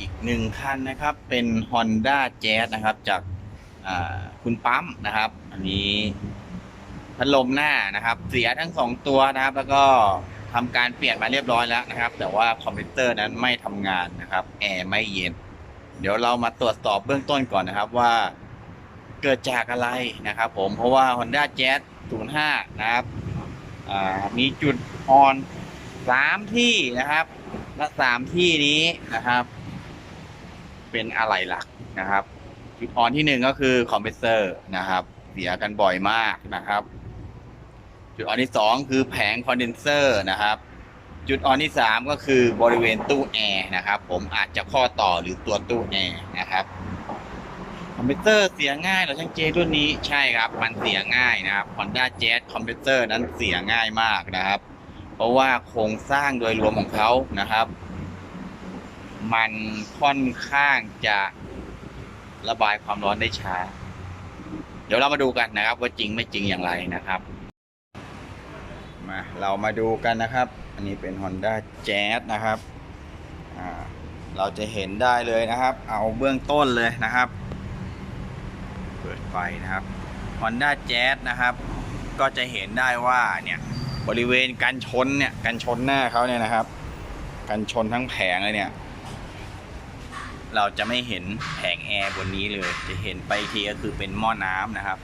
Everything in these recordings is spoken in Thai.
อีกหนึ่งคันนะครับ เป็น Honda Jazz นะครับ จากคุณปั๊มนะครับ อันนี้พัดลมหน้านะครับ เสียทั้งสองตัวนะครับ แล้วก็ทำการเปลี่ยนมาเรียบร้อยแล้วนะครับ แต่ว่าคอมพิวเตอร์นั้นไม่ทำงานนะครับแอร์ไม่เย็น เดี๋ยวเรามาตรวจสอบเบื้องต้นก่อนนะครับว่าเกิดจากอะไรนะครับ ผมเพราะว่า Honda Jazz 05 นะครับมีจุดอ่อนสามที่นะครับและสามที่นี้นะครับ เป็นอะไรหลักนะครับ จุดอ่อนที่หนึ่งก็คือคอมเพรสเซอร์นะครับ เสียกันบ่อยมากนะครับ จุดอ่อนที่สองคือแผงคอนเดนเซอร์นะครับ จุดอ่อนที่สามก็คือบริเวณตู้แอร์นะครับ ผมอาจจะข้อต่อหรือตัวตู้แอร์นะครับคอมเพิวเตอร์เสียง่ายเหรอช่างเจรุ่นนี้ใช่ครับ มันเสียง่ายนะครับ Honda Jazz คอมเพิวเตอร์นั้นเสียง่ายมากนะครับ เพราะว่าโครงสร้างโดยรวมของเขานะครับ มันค่อนข้างจะระบายความร้อนได้ช้า เดี๋ยวเรามาดูกันนะครับ ว่าจริงไม่จริงอย่างไรนะครับ มาเรามาดูกันนะครับ อันนี้เป็น Honda Jazz นะครับเราจะเห็นได้เลยนะครับ เอาเบื้องต้นเลยนะครับ เปิดไฟนะครับ Honda Jazz นะครับ ก็จะเห็นได้ว่าเนี่ยบริเวณกันชนเนี่ยกันชนหน้าเขาเนี่ยนะครับ กันชนทั้งแผงเลยเนี่ย เราจะไม่เห็นแผงแอร์บนนี้เลย จะเห็นไปทีก็คือเป็นหม้อน้ำนะครับ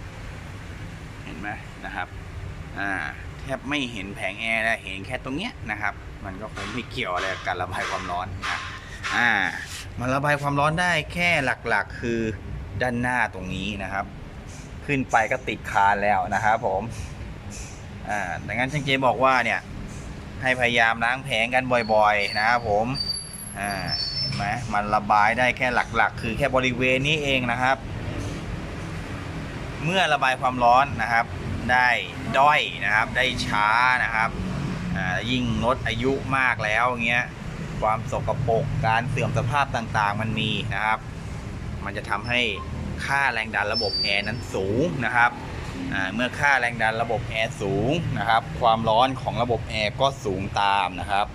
เห็นไหมนะครับ อ่า แทบไม่เห็นแผงแอร์นะเห็นแค่ตรงเนี้ยนะครับ มันก็คงไม่เกี่ยวอะไรกับการระบายความร้อนนะอ่า มันระบายความร้อนได้แค่หลักๆ คือด้านหน้าตรงนี้นะครับ ขึ้นไปก็ติดคานแล้วนะครับผม อ่า ดังนั้นช่างเจบอกว่าเนี่ย ให้พยายามล้างแผงกันบ่อย ๆ นะครับผม อ่า นไหมมันระบายได้แค่หลักๆ คือแค่บริเวณนี้เองนะครับ เมื่อระบายความร้อนนะครับ ได้ด้อยนะครับ ได้ช้านะครับยิ่งลดอายุมากแล้วเงี้ยความสกปรกการเสื่อมสภาพต่างๆ มันมีนะครับ มันจะทำให้ค่าแรงดันระบบแอร์นั้นสูงนะครับเมื่อค่าแรงดันระบบแอร์สูงนะครับ ความร้อนของระบบแอร์ก็สูงตามนะครับ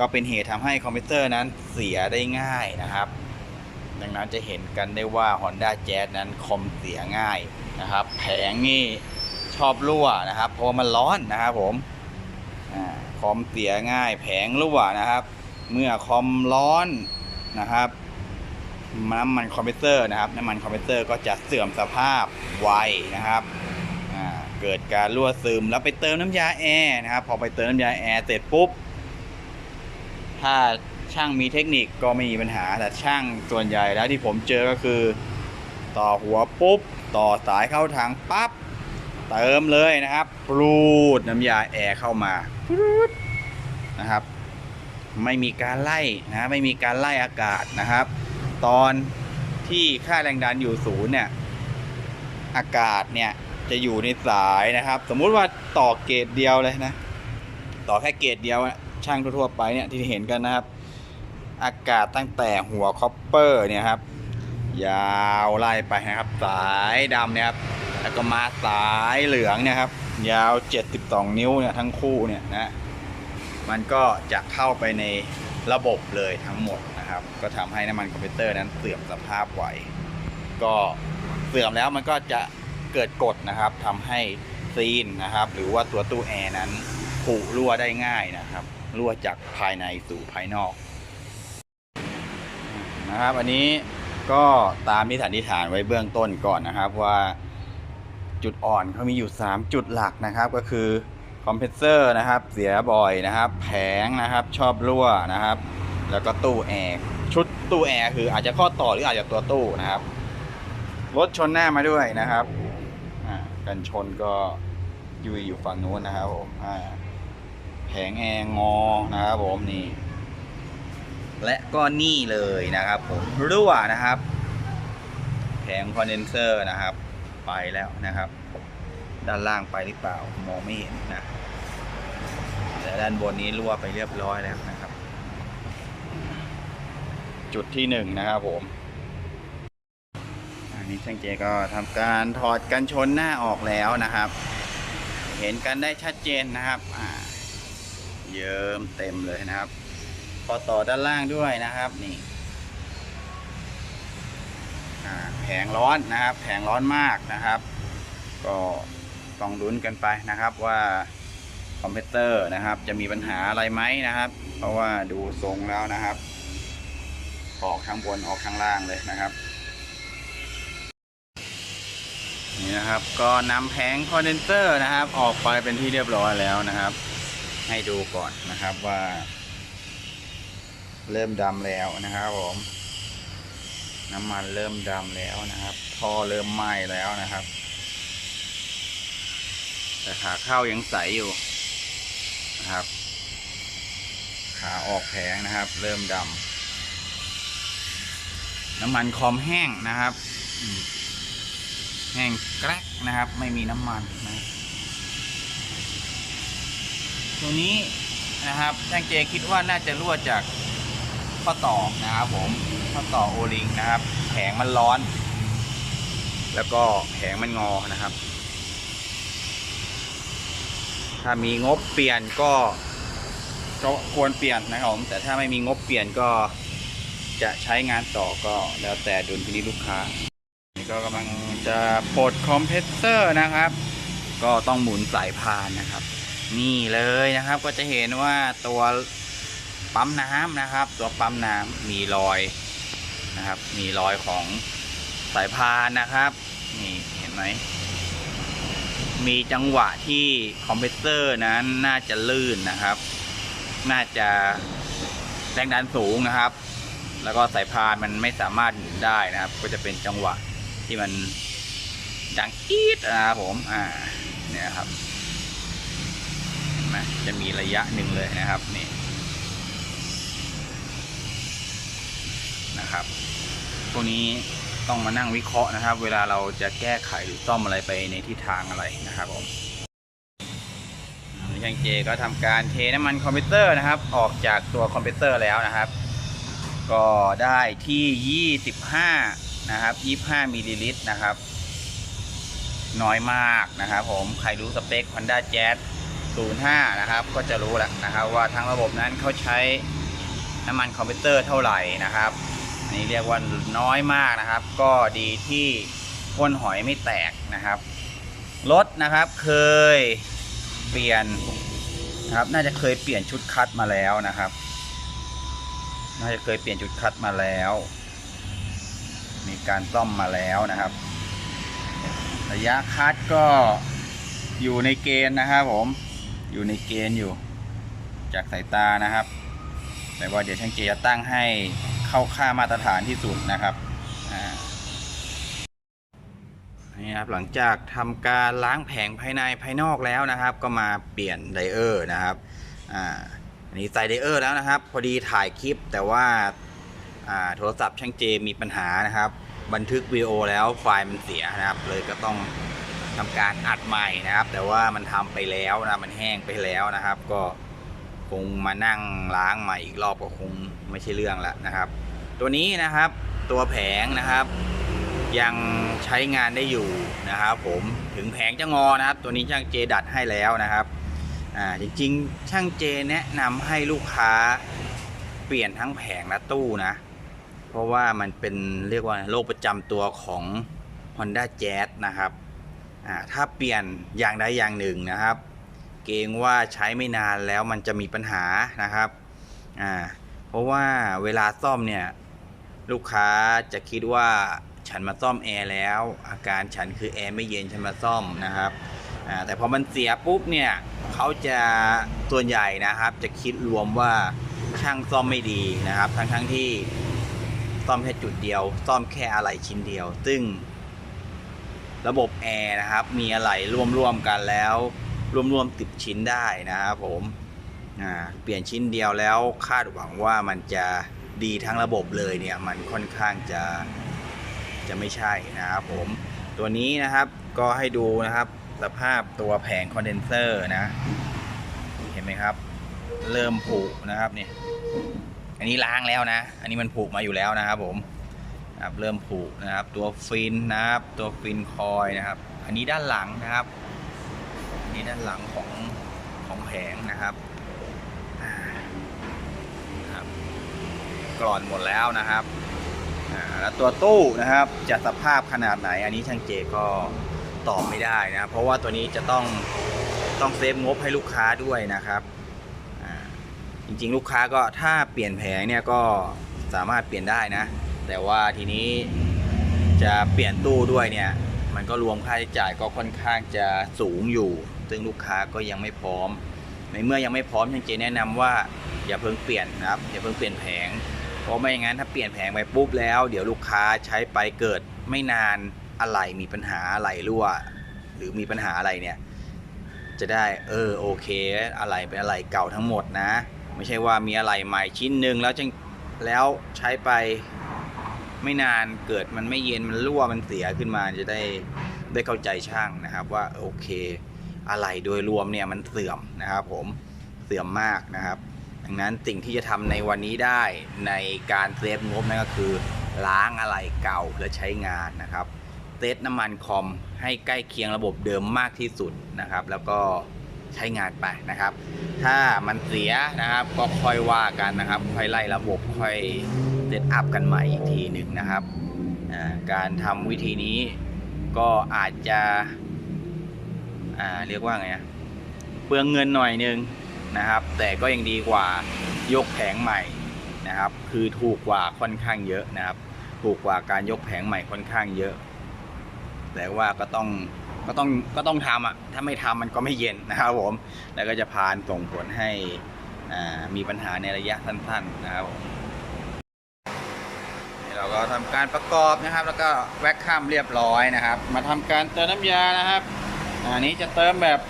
ก็เป็นเหตุทำให้คอมพิวเตอร์นั้นเสียได้ง่ายนะครับ ดังนั้นจะเห็นกันได้ว่า Honda Jazz นั้นคอมเสียง่ายนะครับ แผงนี่ชอบรั่วนะครับ เพราะมันร้อนนะครับผมอาคอมเสียง่ายแผงรั่วนะครับ เมื่อคอมร้อนนะครับน้ำมันคอมพิวเตอร์นะครับน้ำมันคอมพิวเตอร์ก็จะเสื่อมสภาพไวนะครับอ่าเกิดการรั่วซึมแล้วไปเติมน้ำยาแอร์นะครับ พอไปเติมน้ำยาแอร์เสร็จปุ๊บ ถ้าช่างมีเทคนิคก็ไม่มีปัญหา แต่ช่างส่วนใหญ่แล้วที่ผมเจอก็คือ ต่อหัวปุ๊บ ต่อสายเข้าถังปั๊บเติมเลยนะครับปรูดน้ำยาแอร์เข้ามานะครับ ไม่มีการไล่นะไม่มีการไล่อากาศนะครับ ตอนที่ค่าแรงดันอยู่ศูนย์เนี่ยอากาศเนี่ยจะอยู่ในสายนะครับ สมมุติว่าต่อเกรดเดียวเลยนะ ต่อแค่เกรดเดียวอะ ช่างทั่วๆไปเนี่ยที่เห็นกันนะครับ อากาศตั้งแต่หัวคอปเปอร์เนี่ยครับ ยาวไล่ไปนะครับ สายดำเนี่ยครับแล้วก็มาสายเหลืองเนี่ยครับ ยาว 72 นิ้วเนี่ยทั้งคู่เนี่ยนะมันก็จะเข้าไปในระบบเลยทั้งหมดนะครับ ก็ทำให้น้ำมันคอมพิวเตอร์นั้นเสื่อมสภาพไวก็เสื่อมแล้วมันก็จะเกิดกฎนะครับทำให้ซีนนะครับ หรือว่าตัวตู้แอร์นั้นผุรั่วได้ง่ายนะครับ รั่วจากภายในสู่ภายนอกนะครับ อันนี้ก็ตามที่สันนิษฐานไว้เบื้องต้นก่อนนะครับว่าจุดอ่อนเขามีอยู่ 3 จุดหลักนะครับ ก็คือคอมเพรสเซอร์นะครับ เสียบ่อยนะครับ แผงนะครับ ชอบรั่วนะครับ แล้วก็ตู้แอร์ชุดตู้แอร์คืออาจจะข้อต่อหรืออาจจะตัวตู้นะครับรถชนหน้ามาด้วยนะครับอ่ากันชนก็อยู่อยู่ฝั่งนู้นนะครับผมอ่า แผงแอร์งอนะครับผมนี่ และก็นี่เลยนะครับผมรั่วนะครับ แผงคอนเดนเซอร์นะครับ ไปแล้วนะครับ ด้านล่างไปหรือเปล่ามองไม่เห็นนะแต่ด้านบนนี้รั่วไปเรียบร้อยแล้วนะครับ จุดที่หนึ่งนะครับผมอันนี้ช่างเจก็ทำการถอดกันชนหน้าออกแล้วนะครับ เห็นกันได้ชัดเจนนะครับอ่า เยิ้มเต็มเลยนะครับ พอต่อด้านล่างด้วยนะครับนี่แผงร้อนนะครับ แผงร้อนมากนะครับ ก็ต้องลุ้นกันไปนะครับว่าคอมพิวเตอร์นะครับ จะมีปัญหาอะไรไหมนะครับ เพราะว่าดูทรงแล้วนะครับ ออกข้างบนออกข้างล่างเลยนะครับนี่นะครับก็นำแผงคอนเดนเซอร์นะครับ ออกไปเป็นที่เรียบร้อยแล้วนะครับ ให้ดูก่อนนะครับว่า เริ่มดำแล้วนะครับผม น้ำมันเริ่มดำแล้วนะครับท่อเริ่มไหม้แล้วนะครับ แต่ขาเข้ายังใสอยู่นะครับ ขาออกแผงนะครับ เริ่มดำน้ำมันคอมแห้งนะครับ แห้งแกรกนะครับ ไม่มีน้ำมันนะ ตัวนี้นะครับช่างเจคิดว่าน่าจะรั่วจากข้อต่อนะครับผมข้อต่อโอลิงนะครับแผงมันร้อน แล้วก็แผงมันงอนะครับ ถ้ามีงบเปลี่ยนก็ก็ควรเปลี่ยนนะครับผมแต่ถ้าไม่มีงบเปลี่ยนก็จะใช้งานต่อก็แล้วแต่ดุลพินิจลูกค้า นี่ก็กำลังจะปลดคอมเพรสเซอร์นะครับ ก็ต้องหมุนสายพานนะครับ นี่เลยนะครับก็จะเห็นว่าตัวปั๊มน้ำนะครับ ตัวปั๊มน้ำมีรอยนะครับ มีรอยของสายพานนะครับนี่เห็นไหมมีจังหวะที่คอมเพรสเซอร์นั้นน่าจะลื่นนะครับ น่าจะแรงดันสูงนะครับ แล้วก็สายพานมันไม่สามารถหมุนได้นะครับ ก็จะเป็นจังหวะที่มันดังอีดนะครับผมอ่าเนี่ยครับ ไหมจะมีระยะหนึ่งเลยนะครับนี่นะครับพวกนี้ต้องมานั่งวิเคราะห์นะครับ เวลาเราจะแก้ไขหรือซ่อมอะไรไปในทิศทางอะไรนะครับผมช่างเจก็ทำการเทน้ำมันคอมพิวเตอร์นะครับ ออกจากตัวคอมพิวเตอร์แล้วนะครับ ก็ได้ที่ 25 นะครับ 25มิลลิลิตรนะครับ น้อยมากนะครับผม ใครรู้สเปค Honda Jazz 05 นะครับ ก็จะรู้แหละนะครับ ว่าทั้งระบบนั้นเขาใช้น้ำมันคอมพิวเตอร์เท่าไหร่นะครับอันนี้เรียกว่าน้อยมากนะครับ ก็ดีที่ก้นหอยไม่แตกนะครับรถนะครับเคยเปลี่ยนนะครับ น่าจะเคยเปลี่ยนชุดคัดมาแล้วนะครับ น่าจะเคยเปลี่ยนจุดคัดมาแล้ว มีการซ่อมมาแล้วนะครับ ระยะคัดก็อยู่ในเกณฑ์นะครับผม อยู่ในเกณฑ์อยู่ จากสายตานะครับ แต่ว่าเดี๋ยวช่างเจจะตั้งให้เข้าค่ามาตรฐานที่สุดนะครับนี่ครับหลังจากทำการล้างแผงภายในภายนอกแล้วนะครับ ก็มาเปลี่ยนไดเออร์นะครับอ่าอันนี้ใส่ไดเออร์แล้วนะครับ พอดีถ่ายคลิปแต่ว่าอ่าโทรศัพท์ช่างเจมีปัญหานะครับ บันทึกวิดีโอแล้วไฟล์มันเสียนะครับ เลยก็ต้อง ทำการอัดใหม่นะครับ แต่ว่ามันทำไปแล้วนะมันแห้งไปแล้วนะครับ ก็คงมานั่งล้างใหม่อีกรอบก็คงไม่ใช่เรื่องล้วนะครับ ตัวนี้นะครับตัวแผงนะครับ ยังใช้งานได้อยู่นะครับ ผมถึงแผงจะงอนะครับ ตัวนี้ช่างเจดัดให้แล้วนะครับอ่าจริงๆช่างเจแนะนำให้ลูกค้าเปลี่ยนทั้งแผงและตู้นะเพราะว่ามันเป็นเรียกว่าโรคประจำตัวของ Honda Jazz นะครับ ถ้าเปลี่ยนอย่างใดอย่างหนึ่งนะครับ เกรงว่าใช้ไม่นานแล้วมันจะมีปัญหานะครับเพราะว่าเวลาซ่อมเนี่ยลูกค้าจะคิดว่าฉันมาซ่อมแอร์แล้ว อาการฉันคือแอร์ไม่เย็นฉันมาซ่อมนะครับแต่พอมันเสียปุ๊บเนี่ยเขาจะส่วนใหญ่นะครับ จะคิดรวมว่าช่างซ่อมไม่ดีนะครับ ทั้งทั้งๆที่ซ่อมแค่จุดเดียว ซ่อมแค่อะไหล่ชิ้นเดียว ซึ่ง ระบบแอร์นะครับ มีอะไหล่รวมๆกันแล้วรวมๆติดชิ้นได้นะครับผมเปลี่ยนชิ้นเดียวแล้วคาดหวังว่ามันจะดีทั้งระบบเลยเนี่ยมันค่อนข้างจะจะไม่ใช่นะครับผมตัวนี้นะครับก็ให้ดูนะครับสภาพตัวแผงคอนเดนเซอร์นะ เห็นไหมครับ เริ่มผุนะครับนี่อันนี้ล้างแล้วนะ อันนี้มันผุมาอยู่แล้วนะครับผม ครับเริ่มผุนะครับ ตัวฟินนะครับ ตัวฟินคอยนะครับ อันนี้ด้านหลังนะครับอันนี้ด้านหลังของของแผงนะครับครับกรอนหมดแล้วนะครับแล้วตัวตู้นะครับจะสภาพขนาดไหน อันนี้ช่างเจก็ตอบไม่ได้นะเพราะว่าตัวนี้จะต้องต้องเซฟงบให้ลูกค้าด้วยนะครับจริงๆ ลูกค้าก็ถ้าเปลี่ยนแผงเนี่ยก็สามารถเปลี่ยนได้นะ แต่ว่าทีนี้จะเปลี่ยนตู้ด้วยเนี่ย มันก็รวมค่าใช้จ่ายก็ค่อนข้างจะสูงอยู่ ซึ่งลูกค้าก็ยังไม่พร้อม ในเมื่อยังไม่พร้อมช่างเจแนะนำว่าอย่าเพิ่งเปลี่ยนนะครับ อย่าเพิ่งเปลี่ยนแผง เพราะไม่อย่างนั้นถ้าเปลี่ยนแผงไปปุ๊บแล้ว เดี๋ยวลูกค้าใช้ไปเกิดไม่นานอะไรมีปัญหาอะไรรั่ว หรือมีปัญหาอะไรเนี่ย จะได้เออโอเค อะไรเป็นอะไรเก่าทั้งหมดนะ ไม่ใช่ว่ามีอะไรใหม่ชิ้นหนึ่งแล้วจึงแล้วใช้ไป ไม่นานเกิดมันไม่เย็นมันรั่วมันเสียขึ้นมาจะได้ได้เข้าใจช่างนะครับ ว่าโอเค อะไรโดยรวมเนี่ยมันเสื่อมนะครับ ผมเสื่อมมากนะครับ ดังนั้นสิ่งที่จะทำในวันนี้ได้ในการเซฟงบนั่นก็คือล้างอะไรเก่าและใช้งานนะครับเซตน้ำมันคอมให้ใกล้เคียงระบบเดิมมากที่สุดนะครับ แล้วก็ใช้งานไปนะครับ ถ้ามันเสียนะครับก็ค่อยว่ากันนะครับ ค่อยไล่ระบบค่อย เซตอัพกันใหม่อีกทีหนึ่งนะครับ การทำวิธีนี้ก็อาจจะเรียกว่าไงเปลืองเงินหน่อยนึงนะครับ แต่ก็ยังดีกว่ายกแผงใหม่นะครับ คือถูกกว่าค่อนข้างเยอะนะครับ ถูกกว่าการยกแผงใหม่ค่อนข้างเยอะ แต่ว่าก็ต้องก็ต้องก็ต้องทำอะถ้าไม่ทำมันก็ไม่เย็นนะครับผมแล้วก็จะพานส่งผลให้มีปัญหาในระยะสั้น ๆ นะครับผม เราก็ทำการประกอบนะครับ แล้วก็แวกข้ามเรียบร้อยนะครับ มาทำการเติมน้ำยานะครับอันนี้จะเติมแบบ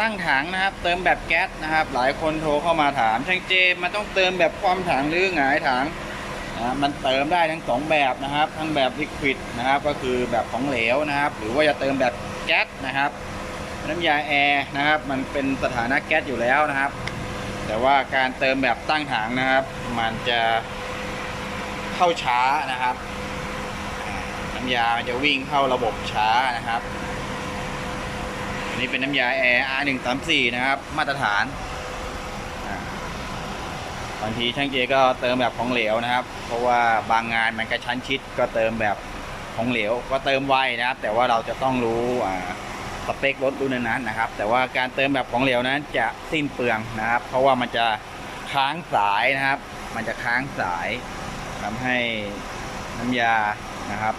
ตั้งถังนะครับ เติมแบบแก๊สนะครับ หลายคนโทรเข้ามาถามช่างเจมันต้องเติมแบบความถังหรือหงายถังนะมันเติมได้ทั้งสองแบบนะครับ ทั้งแบบลิควิดนะครับ ก็คือแบบของเหลวนะครับ หรือว่าจะเติมแบบแก๊สนะครับ น้ำยาแอร์นะครับ มันเป็นสถานะแก๊สอยู่แล้วนะครับ แต่ว่าการเติมแบบตั้งถังนะครับ มันจะ เข้าช้านะครับน้ำยามันจะวิ่งเข้าระบบช้านะครับอันนี้เป็นน้ำยาแอร์ R134 นะครับ มาตรฐานบางทีช่างเจก็เติมแบบของเหลวนะครับ เพราะว่าบางงานมันกระชั้นชิดก็เติมแบบของเหลว ก็เติมไวนะครับ แต่ว่าเราจะต้องรู้อ่าสเปครถรุ่นนั้นนะครับ แต่ว่าการเติมแบบของเหลวนั้นจะสิ้นเปลืองนะครับ เพราะว่ามันจะค้างสายนะครับ มันจะค้างสาย ทำให้น้ำยานะครับ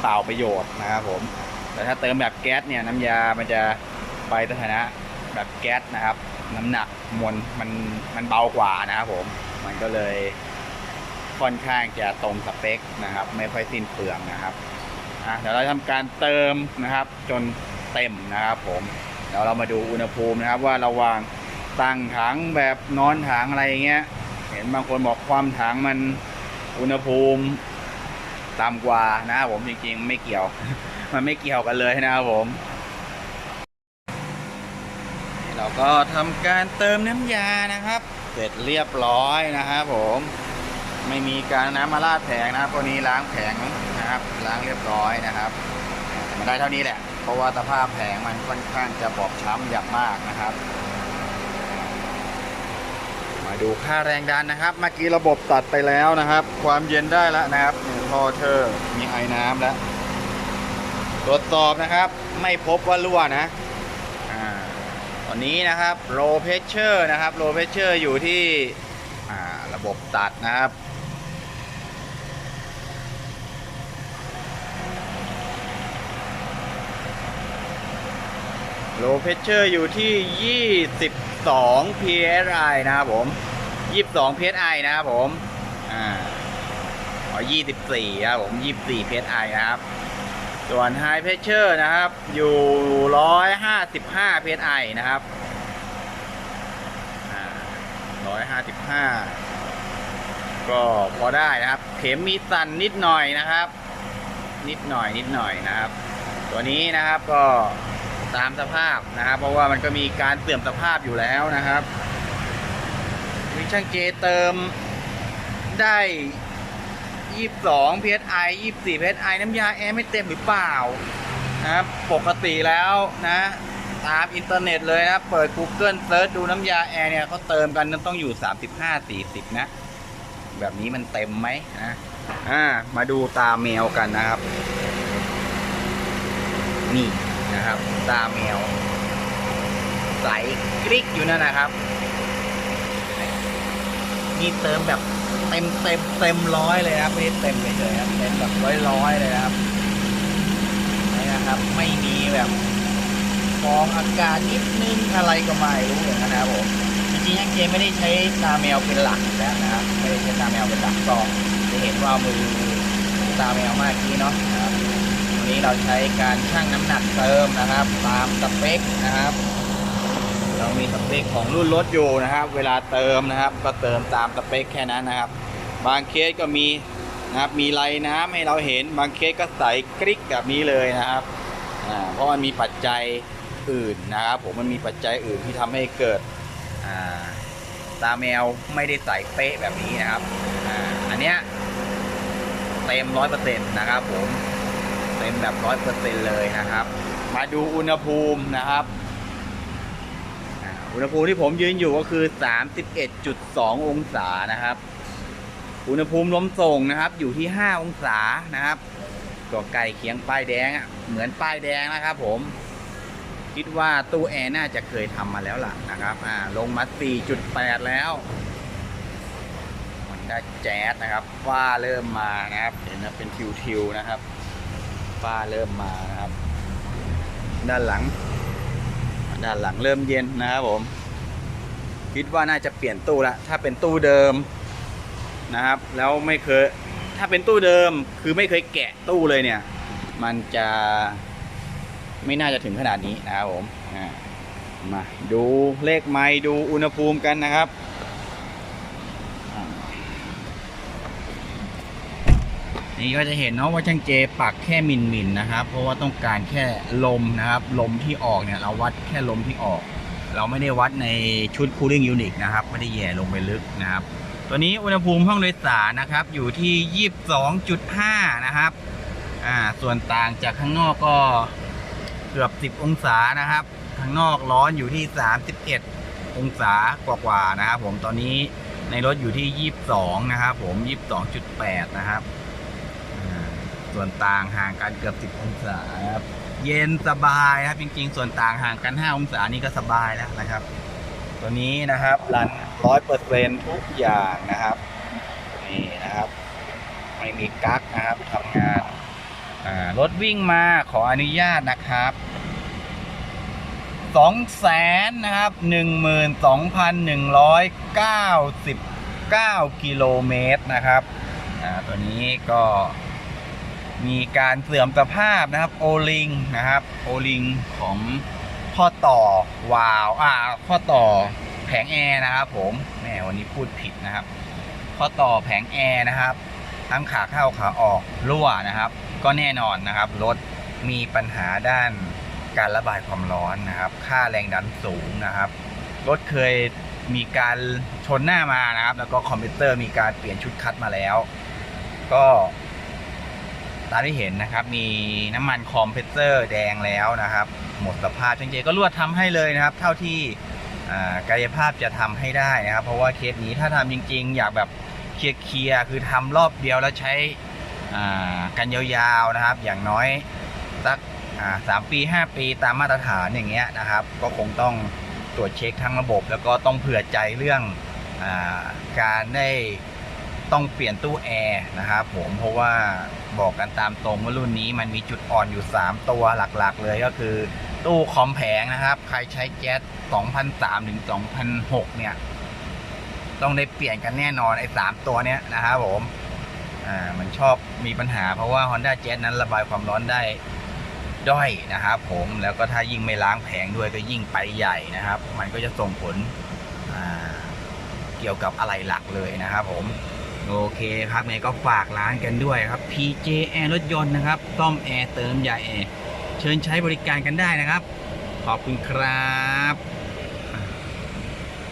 เปล่าประโยชน์นะครับผม แต่ถ้าเติมแบบแก๊สเนี่ยน้ำยามันจะไปสถานะแบบแก๊สนะครับ น้ำหนักมวลมันมันเบากว่านะครับผม มันก็เลยค่อนข้างจะตรงสเปคนะครับ ไม่ค่อยสิ้นเปลืองนะครับอะเดี๋ยวเราทำการเติมนะครับ จนเต็มนะครับผมเดี๋ยวเรามาดูอุณหภูมินะครับ ว่าระหว่างตั้งถังแบบนอนถังอะไรเงี้ย เห็นบางคนบอกความถังมัน อุณหภูมิต่ำกว่านะครับผมจริงๆ ไม่เกี่ยว มันไม่เกี่ยวกันเลยนะครับผม เราก็ทำการเติมน้ำยานะครับ เสร็จเรียบร้อยนะครับผมไม่มีการน้ำมาลาดแผงนะครับตัวนี้ล้างแผงนะครับ ล้างเรียบร้อยนะครับมาได้เท่านี้แหละ เพราะว่าสภาพแผงมันค่อนข้างจะบอบช้ำอย่างมากนะครับ มาดูค่าแรงดันนะครับ เมื่อกี้ระบบตัดไปแล้วนะครับ ความเย็นได้แล้วนะครับนี่ท่อเทอร์มีไอ้น้ำแล้วตรวจสอบนะครับ ไม่พบว่ารั่วนะตอนนี้นะครับ low pressure นะครับ low pressure อยู่ที่ระบบตัดนะครับ low pressure อยู่ที่ 22 psi นะครับผม 22 psi นะครับผม อ่าอ๋อ24ครับผม 24 psi นะครับ ส่วน High Pressure นะครับ อยู่ 155 psi นะครับอ่า155 ก็พอได้นะครับ เข็มมีสั่นนิดหน่อยนะครับ นิดหน่อยนิดหน่อยนะครับ ตัวนี้นะครับก็ ตามสภาพนะครับเพราะว่ามันก็มีการเสื่อมสภาพอยู่แล้วนะครับมีช่างเจเติมได้22 psi 24 psi น้ำยาแอร์ไม่เต็มหรือเปล่านะครับปกติแล้วนะ ตามอินเทอร์เน็ตเลยนะ เปิด Google เซิร์ชดูน้ำยาแอร์เนี่ยเขาเติมกันต้องอยู่ 35 40 นะ แบบนี้มันเต็มไหมนะอ่ามาดูตาแมวกันนะครับ นี่ นะครับ ตาแมว ใสกริกอยู่นั่นนะครับ นี่เติมแบบเต็มเต็มเต็มร้อยเลยครับไม่เต็มไปเลยครับเต็มแบบร้อยร้อยเลยครับนี่นะครับ ไม่มีแบบฟองอากาศนิดนึงอะไรก็ไม่รู้อย่างนั้นนะครับผมจริงๆยังเจไม่ได้ใช้ตาแมวเป็นหลักแล้วนะครับไม่ได้ใช้ตาแมวเป็นหลักก็จะเห็นว่ามือตาแมวมากนี้เนาะนะครับ นี้เราใช้การชั่งน้ำหนักเติมนะครับ ตามสเปคนะครับ เรามีสเปคของรุ่นรถอยู่นะครับ เวลาเติมนะครับ ก็เติมตามสเปคแค่นั้นนะครับ บางเคสก็มีนะครับมีไรน้ำให้เราเห็นบางเคสก็ใสกริกแบบนี้เลยนะครับเพราะมันมีปัจจัยอื่นนะครับ ผมมันมีปัจจัยอื่นที่ทำให้เกิดาตาแมวไม่ได้ใสเป๊ะแบบนี้นะครับออันเนี้ยเต็มร้อยเปอร์เซ็นต์นะครับผม เต็มแบบร้อยเปอร์เซ็นต์เลยนะครับ มาดูอุณหภูมินะครับอุณหภูมิที่ผมยืนอยู่ก็คือ 31.2 องศานะครับ อุณหภูมิลมส่งนะครับ อยู่ที่ 5 องศานะครับ ก็ใกล้เคียงป้ายแดงอะเหมือนป้ายแดงนะครับ ผม คิดว่าตู้แอร์น่าจะเคยทำมาแล้วล่ะนะครับ อ่า ลงมา 4.8 แล้วมันได้แจ๊สนะครับฝ้าเริ่มมานะครับ เห็นนะเป็นทิวๆนะครับ ฝ้าเริ่มมานะครับ ด้านหลัง ด้านหลังเริ่มเย็นนะครับผม คิดว่าน่าจะเปลี่ยนตู้ละถ้าเป็นตู้เดิมนะครับ แล้วไม่เคยถ้าเป็นตู้เดิมคือไม่เคยแกะตู้เลยเนี่ย มันจะไม่น่าจะถึงขนาดนี้นะครับผมอ่ามาดูเลขไม้ดูอุณหภูมิกันนะครับอ่า นี่ก็จะเห็นเนาะว่าช่างเจปักแค่มินมินนะครับ เพราะว่าต้องการแค่ลมนะครับ ลมที่ออกเนี่ยเราวัดแค่ลมที่ออก เราไม่ได้วัดในชุด cooling unit นะครับ ไม่ได้แย่ลงไปลึกนะครับ ตัวนี้อุณหภูมิห้องโดยสารนะครับ อยู่ที่ 22.5 นะครับ อ่า ส่วนต่างจากข้างนอกก็เกือบ 10 องศานะครับ ข้างนอกร้อนอยู่ที่ 31 องศากว่าๆนะครับ ผม ตอนนี้ในรถอยู่ที่ 22 นะครับ ผม 22.8 นะครับ ส่วนต่างห่างกันเกือบ 10 องศาครับเย็นสบายครับจริงๆ ส่วนต่างห่างกัน 5 องศานี่ก็สบายแล้วนะครับ ตัวนี้นะครับรันร้อยเปอร์เซ็นทุกอย่างนะครับนี่นะครับไม่มีกั๊กนะครับทำงานรถวิ่งมาขออนุญาตนะครับสองแสนนะครับหนึ่งหมื่นสองพันหนึ่งร้อยเก้าสิบเก้ากิโลเมตรนะครับตัวนี้ก็ มีการเสื่อมสภาพนะครับโอลิงนะครับโอลิงของข้อต่อวาวอ่าข้อต่อแผงแอร์นะครับผมแหมวันนี้พูดผิดนะครับ ข้อต่อแผงแอร์นะครับ ทั้งขาเข้าขาออกรั่วนะครับ ก็แน่นอนนะครับรถมีปัญหาด้านการระบายความร้อนนะครับ ค่าแรงดันสูงนะครับรถเคยมีการชนหน้ามานะครับ แล้วก็คอมพิวเตอร์มีการเปลี่ยนชุดคัดมาแล้ว ก็ ตามที่เห็นนะครับ มีน้ำมันคอมเพรสเซอร์แดงแล้วนะครับ หมดสภาพช่างเจก็รวดทำให้เลยนะครับ เท่าที่กายภาพจะทำให้ได้นะครับ เพราะว่าเคสนี้ถ้าทำจริง ๆ อยากแบบเคลียร์ๆคือทำรอบเดียวแล้วใช้กันยาวๆนะครับ อย่างน้อยสักสามปี5 ปีตามมาตรฐานอย่างเงี้ยนะครับ ก็คงต้องตรวจเช็คทั้งระบบ แล้วก็ต้องเผื่อใจเรื่องอการได้ ต้องเปลี่ยนตู้แอร์นะครับผมเพราะว่าบอกกันตามตรงว่ารุ่นนี้มันมีจุดอ่อนอยู่ 3 ตัวหลักๆ เลยก็คือ ตู้คอมแผงนะครับ ใครใช้แก๊ส2003ถึง2006 เนี่ย ต้องได้เปลี่ยนกันแน่นอนไอ้3ตัวเนี้ยนะครับผมอ่ามันชอบมีปัญหาเพราะว่า Honda Jazz นั้นระบายความร้อนได้ด้อยนะครับผมแล้วก็ถ้ายิ่งไม่ล้างแผงด้วยก็ยิ่งไปใหญ่นะครับ มันก็จะส่งผลเกี่ยวกับอะไรหลักเลยนะครับผม โอเคครับไงก็ฝากร้านกันด้วยครับ PJ Air รถยนต์นะครับซ่อมแอร์เติมยาแอร์เชิญใช้บริการกันได้นะครับ ขอบคุณครับ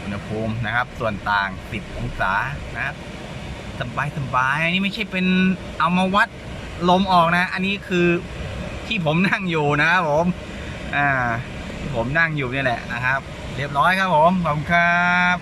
อุณหภูมินะครับ ส่วนต่าง 10 องศานะครับสบายสบายอันนี้ไม่ใช่เป็นเอามาวัดลมออกนะ อันนี้คือที่ผมนั่งอยู่นะครับผมอ่าที่ผมนั่งอยู่นี่แหละนะครับ เรียบร้อยครับผมขอบคุณครับ